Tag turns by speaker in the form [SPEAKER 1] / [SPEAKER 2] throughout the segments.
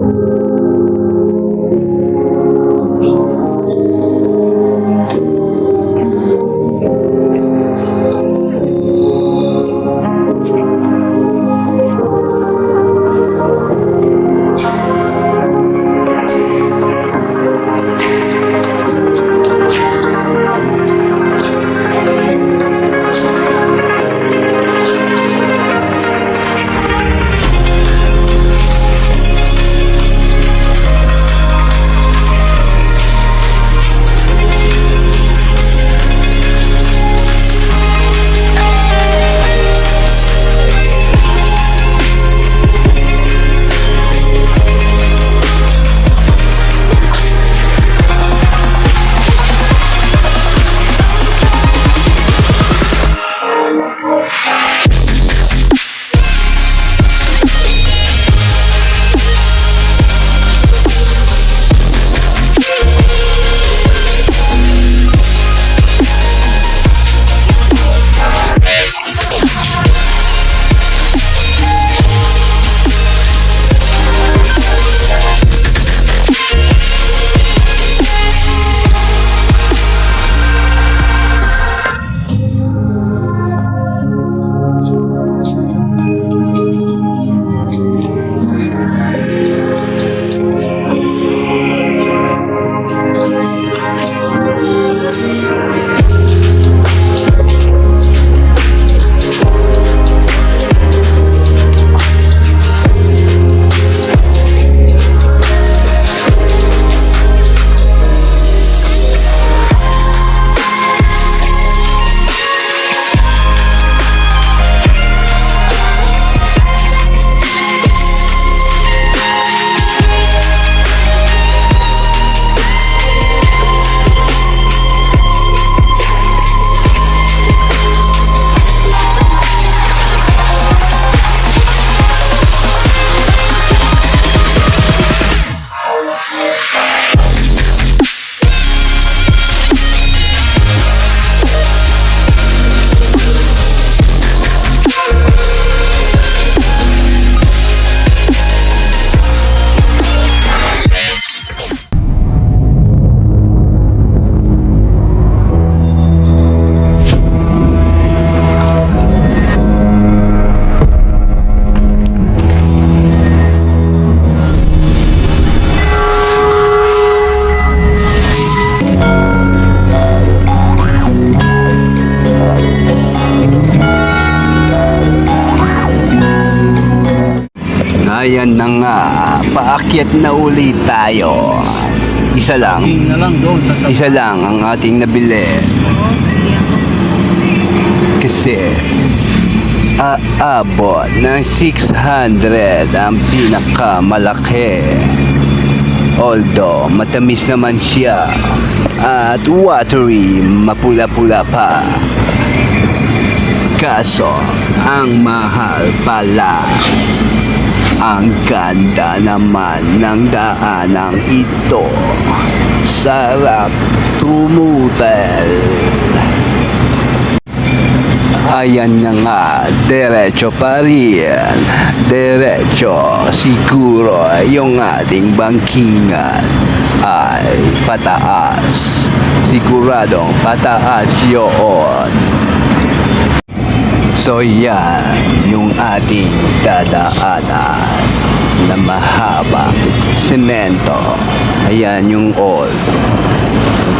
[SPEAKER 1] Ayan paakyat na ulit tayo. Isa lang, isa lang ang ating nabili. Kasi, aabot ng 600 ang pinakamalaki. Although, matamis naman siya. At watery, mapula-pula pa. Kaso, ang mahal pala. Ang ganda naman ng daanang ito. Sarap tumutel. Ayan na nga, diretso pa rin. Diretso, siguro yung ating bangkingan ay pataas. Siguradong pataas yun. So yan, yung ating dadaanan na mahaba semento. Ayan yung old.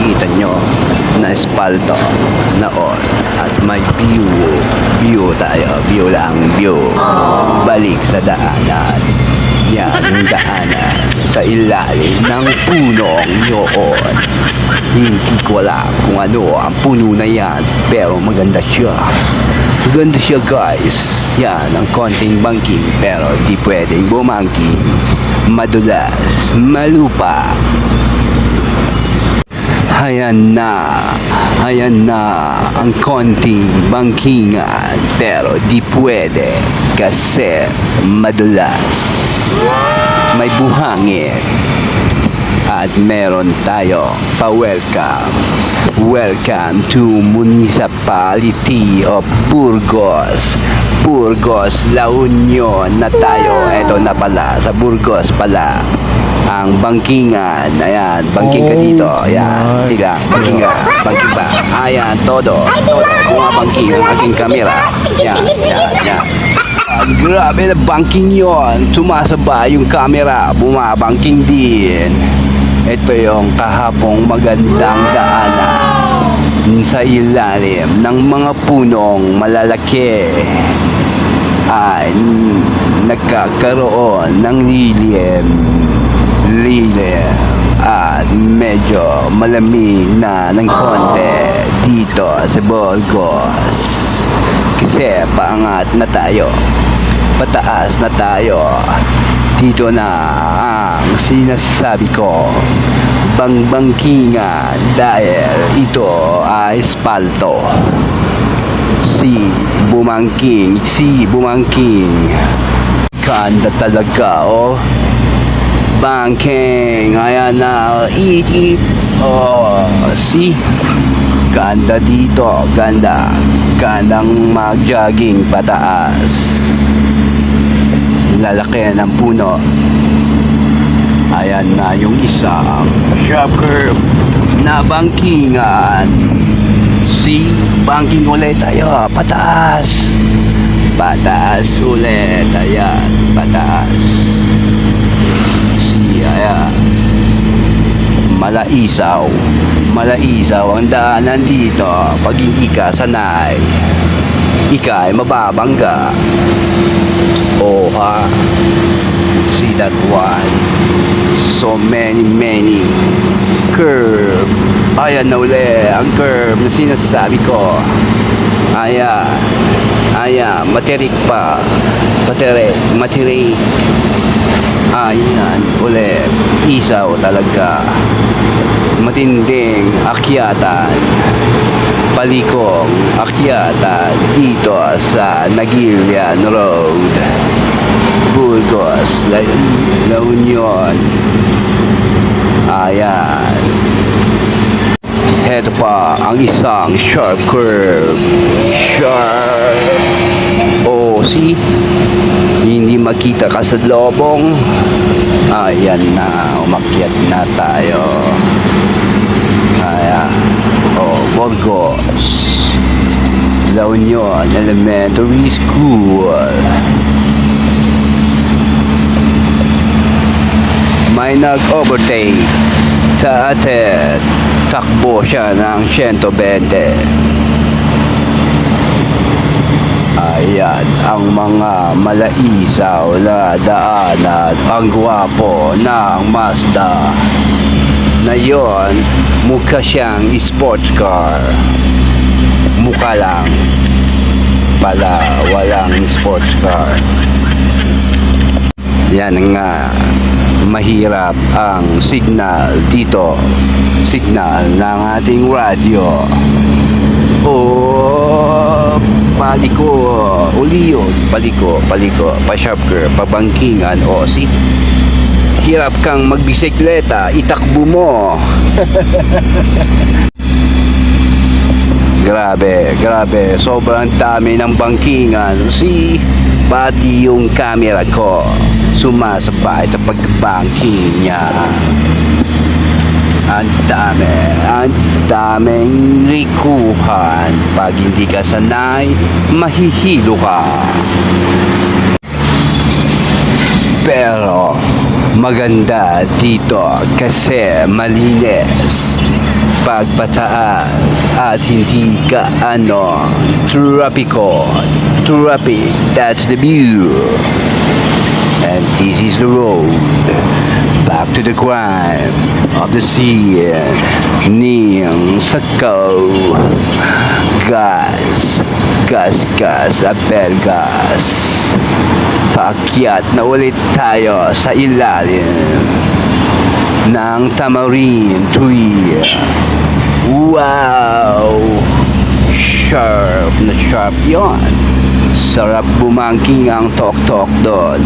[SPEAKER 1] Nakikita nyo na espalto na old. At may view. View tayo. View lang. View. Balik sa daanan. Yan yung daanan sa ilalim ng punong yun. Hindi ko alam kung ano ang puno na yan. Pero maganda siya. Maganda siya guys. Yan ang konting banking pero di pwedeng bumangking. Madulas, malupa. Ayan na, ayan na ang konting bangkingan pero di pwede kasi madulas. May buhangin at meron tayo pa-welcome. Welcome to Municipality of Burgos. Burgos, La Union na tayo. Eto na pala, sa Burgos pala. Ang bangkingan. Ayan, bangking ka
[SPEAKER 2] Oh
[SPEAKER 1] dito. Ayan,
[SPEAKER 2] my
[SPEAKER 1] sila. Bangking ka. Bangking ba? Ayan, todo. Todo. Bumabangking ang aking kamera. Yan, yan, yan. Ah, grabe na banking yon Sumasaba yung camera, bumabangking din. Ito yung kahapong magandang daanan sa ilalim ng mga punong malalaki ay nagkakaroon ng lilim lilim at medyo malamig na ng konti dito sa Burgos. Kasi paangat na tayo. Pataas na tayo. Dito na ang sinasabi ko. Bangbangkingan dahil ito ay espalto. Si bumangking si bumangking. Kanda talaga oh banking ayan na eat eat. Oh si ganda dito. Ganda. Gandang mag-jogging pataas. Lalaki ng puno. Ayan na yung isang sharp curve na bangkingan. Si banking ulit. Tayo pataas. Pataas ulit. Ayan pataas. si ayan malaisaw malaisaw ang daanan dito pag hindi ka sanay. Ika ay mababangga. Oh ha see that one. So many many curve ayan na uli ang curve na sinasabi ko. Ayan ayan matirik pa. Matirik matirik ayun uli isaw talaga. Matinding akyatan. Palikong akyatan dito sa Nagilian Road Burgos La, La Union. Ayan Heto pa ang isang sharp curve. Sharp oh see hindi makita ka sa lobong. Ayan na umakyat na tayo. Ayan. Oh Burgos La Union Elementary School. May nag-overtake sa atin takbo siya ng 120 Ayan ang mga malaisaw na daanan ang gwapo ng Mazda. Na yon mukha siyang sports car. Mukha lang pala walang sports car. Yan nga mahirap ang signal dito signal ng ating radyo. Oh paliko uliyo paliko paliko pa sharp curve pabangkingan. O si hirap kang magbisikleta itakbo mo. Grabe grabe sobrang dami ng bangkingan. Si pati yung camera ko sumasabay sa pagbangking niya ang dami, ang daming likuhan. Pag hindi ka sanay, mahihilo ka. Pero maganda dito kasi malinis pagpataas at hindi ka ano tropico traffic that's the view and this is the road back to the crime of the sea Ning Sakaw Gas Gas Gas Abel Gas Paakyat na ulit tayo sa ilalim ng tamarind tree Wow! Sharp na sharp yon. Sarap bumangking ang tok-tok doon.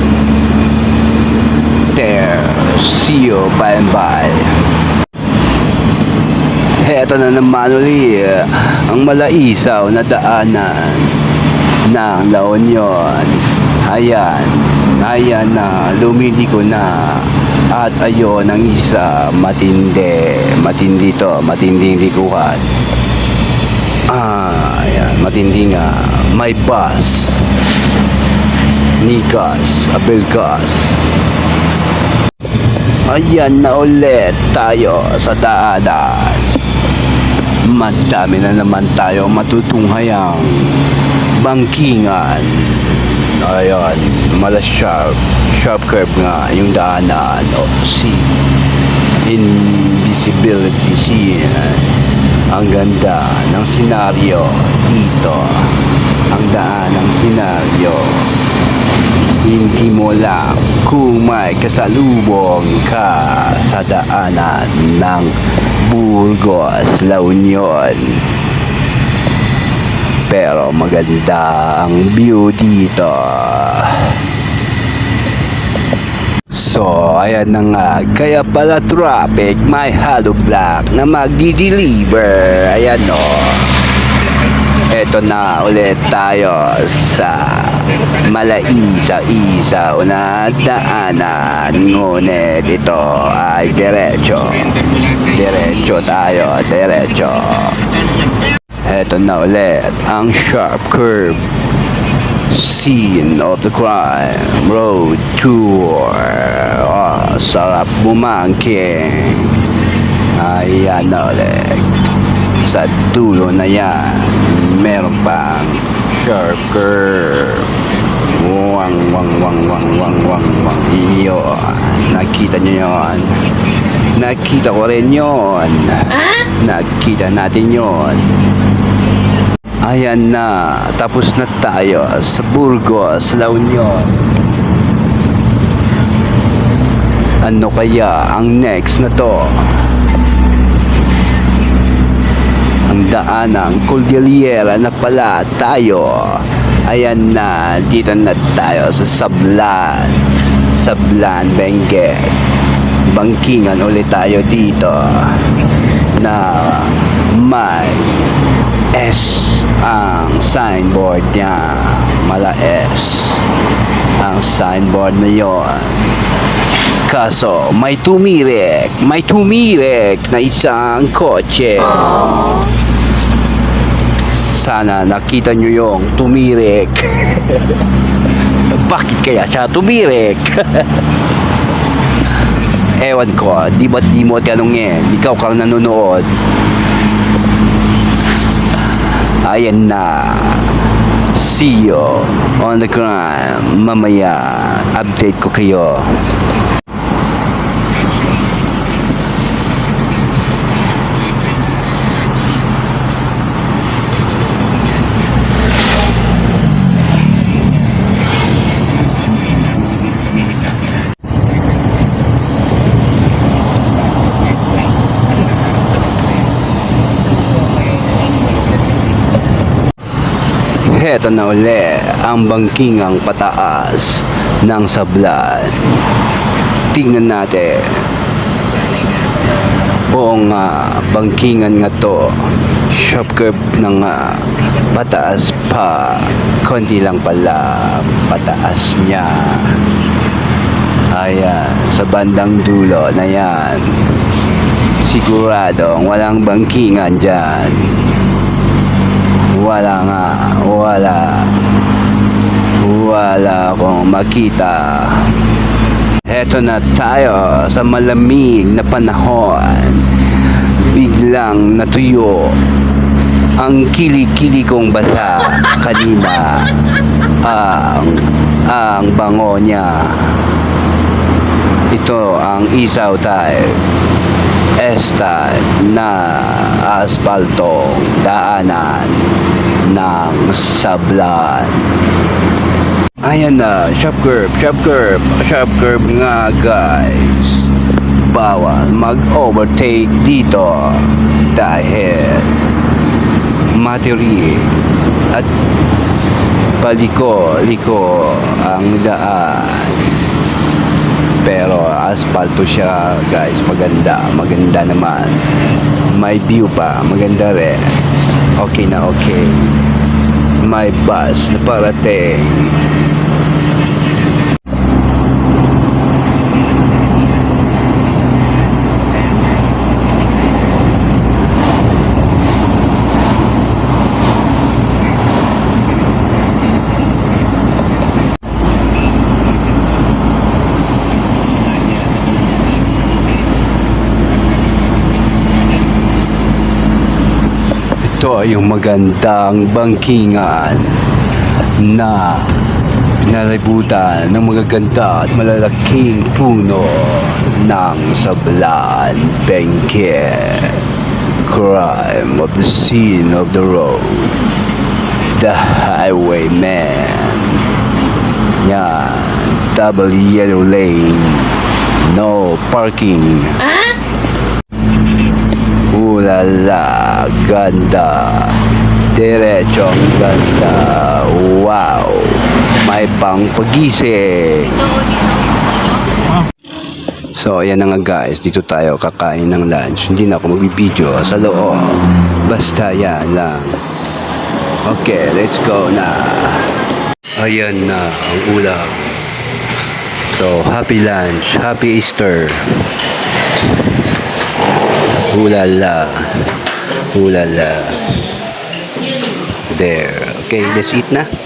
[SPEAKER 1] There, see you by and by. Heto na naman uli ang malaisaw na daanan ng La Union. Ayan, ayan na lumiliko na at ayon ang isa matindi, matindi to, matinding likuhan. Ah, ayan, matindi nga. May bus. Nikas, Abelgas. Ayan na ulit tayo sa daanan. Madami na naman tayo matutunghayang bangkingan. Ayan, mala sharp. Sharp curve nga yung daanan. O, see. Invisibility scene. Ang ganda ng senaryo dito. Ang daan ng senaryo. Hindi mo lang kung may kasalubong ka sa daanan ng Burgos, La Union. Pero maganda ang view dito. So, ayan na nga. Kaya pala traffic, may hollow block na magdi-deliver. Ayan o. Eto na ulit tayo sa malaisa-isaw na daanan. Ngunit ito ay diretso. Diretso tayo, diretso. Eto na ulit ang sharp curve. Scene of the crime. Road tour. Oh, sarap bumangking. Ayan na ulit. Sa dulo na yan, meron pang sharp curve. Wang, wang, wang, wang, wang, wang, wang. Iyon. Nakita nyo yon. Nakita ko rin yon. Nakita natin yon. Ayan na, tapos na tayo sa Burgos, La Union. Ano kaya ang next na to? Ang daan ng Cordillera na pala tayo. Ayan na, dito na tayo sa Sablan. Sablan, Benguet. Bangkingan ulit tayo dito na may S ang signboard niya. Mala S ang signboard na yon. Kaso, may tumirek, may tumirek na isang kotse. Sana nakita nyo yung tumirek. Bakit kaya siya tumirek? Ewan ko, di ba't di mo tanongin? Ikaw kang nanonood. Ayan na. See you on the ground. Mamaya, update ko kayo. Heto na uli ang bangkingang pataas ng sablan. Tingnan natin. Oo nga, bangkingan nga to. Sharp curve na nga. Pataas pa. Konti lang pala. Pataas niya. Ayan, sa bandang dulo na yan. Siguradong walang bangkingan dyan. Wala nga, wala. Wala akong makita. Heto na tayo sa malamig na panahon. Biglang natuyo ang kili-kili kong basa kanina. Ang, ang bango niya. Ito ang isaw type. Esta na aspaltong daanan ng sablan. Ayan na, sharp curve, sharp curve, sharp curve nga guys. Bawal mag-overtake dito dahil matirik at paliko-liko ang daan. Pero asfalto siya guys maganda maganda naman may view pa maganda rin okay na okay. May bus na parating Ito ay yung magandang bangkingan na nalibutan ng mga ganda at malalaking puno ng sablan bengke. Crime of the scene of the road. The highwayman. Yan. Double yellow lane. No parking. Ulala, ganda. Diretsong ganda. Wow. May pang pagising. So, ayan na nga guys. Dito tayo kakain ng lunch. Hindi na ako magbibideo sa loob. Basta yan lang. Okay, let's go na. Ayan na ang ulam. So, happy lunch. Happy Easter. Hulala. Hulala. There. Okay, let's eat na.